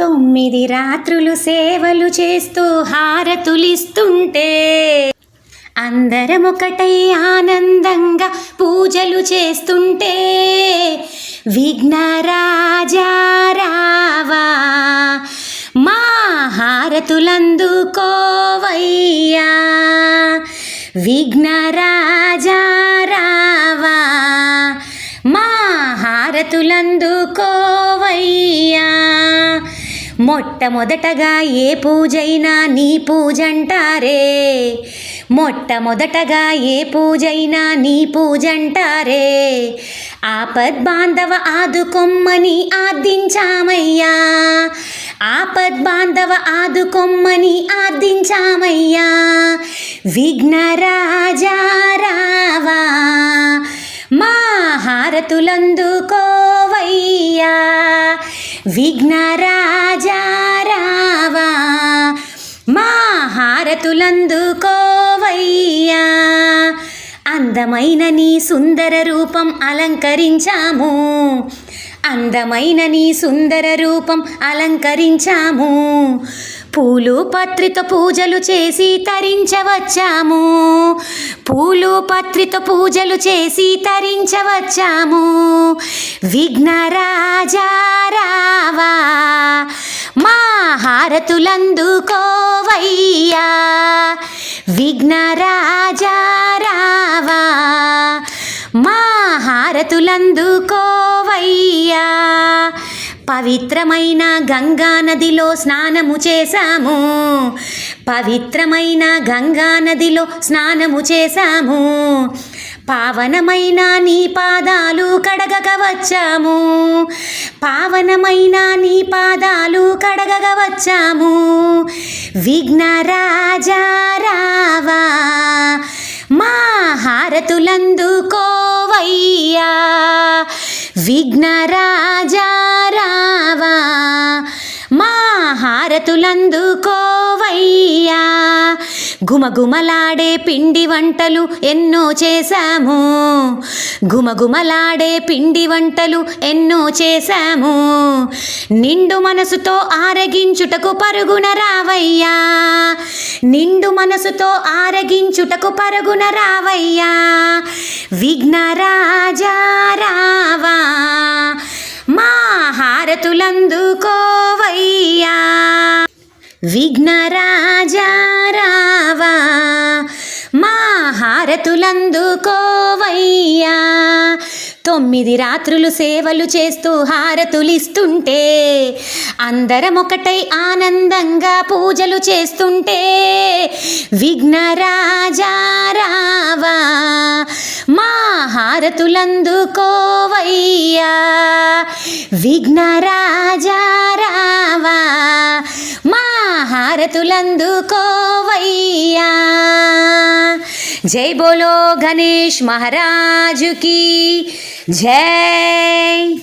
తొమ్మిది రాత్రులు సేవలు చేస్తూ హారతులిస్తుంటే అందరం ఒకటై ఆనందంగా పూజలు చేస్తుంటే విఘ్నరాజారావా మా హారతులందుకోవయ్యా. విఘ్నరాజారావా మా హారతులందుకోవయ్యా. మొట్టమొదటగా ఏ పూజైనా నీ పూజంటారే. మొట్టమొదటగా ఏ పూజైనా నీ పూజంటారే. ఆపద్ బాంధవ ఆదుకొమ్మని ఆర్థించామయ్యా ఆపద్ బాంధవ ఆదుకొమ్మని ఆర్థించామయ్యా విఘ్నరాజా విఘ్నరాజారావా మా హారతులందుకోవయ్యా అందమైన నీ సుందర రూపం అలంకరించాము. అందమైన నీ సుందర రూపం అలంకరించాము. పూలు పత్రిత పూజలు చేసి తరించవచ్చాము. పూలు పత్రిత పూజలు చేసి తరించవచ్చాము. విఘ్నరాజారావా మా హారతులందుకోవయ్యా విఘ్నరాజా మా హారతులందుకోవయ్యా పవిత్రమైన గంగా నదిలో స్నానము చేశాము. పవిత్రమైన గంగా నదిలో స్నానము చేశాము. పావనమైన నీ పాదాలు కడగక వచ్చాము. పావనమైన నీ పాదాలు కడగక వచ్చాము. విఘ్నరాజా రావా మా హారతులందుకోవయ్యా. విఘ్నరాజా హారతులందుకోవయ్యా గుమగుమలాడే పిండి వంటలు ఎన్నో చేశాము. గుమగుమలాడే పిండి వంటలు ఎన్నో చేశాము. నిండు మనసుతో ఆరగించుటకు పరుగున రావయ్యా. నిండు మనసుతో ఆరగించుటకు పరుగున రావయ్యా. విఘ్నరాజా రావా. మా హారతులందుకో విఘ్నరాజా విఘ్నరాజారావా మా హారతులందుకోవయ్యా తొమ్మిది రాత్రులు సేవలు చేస్తూ హారతులిస్తుంటే అందరం ఒకటై ఆనందంగా పూజలు చేస్తుంటే విఘ్నరాజారావా మా హారతులందుకోవయ్యా విఘ్నరాజా అందుకోవయ్యా. జై బోలో గణేష్ మహారాజుకి. జై.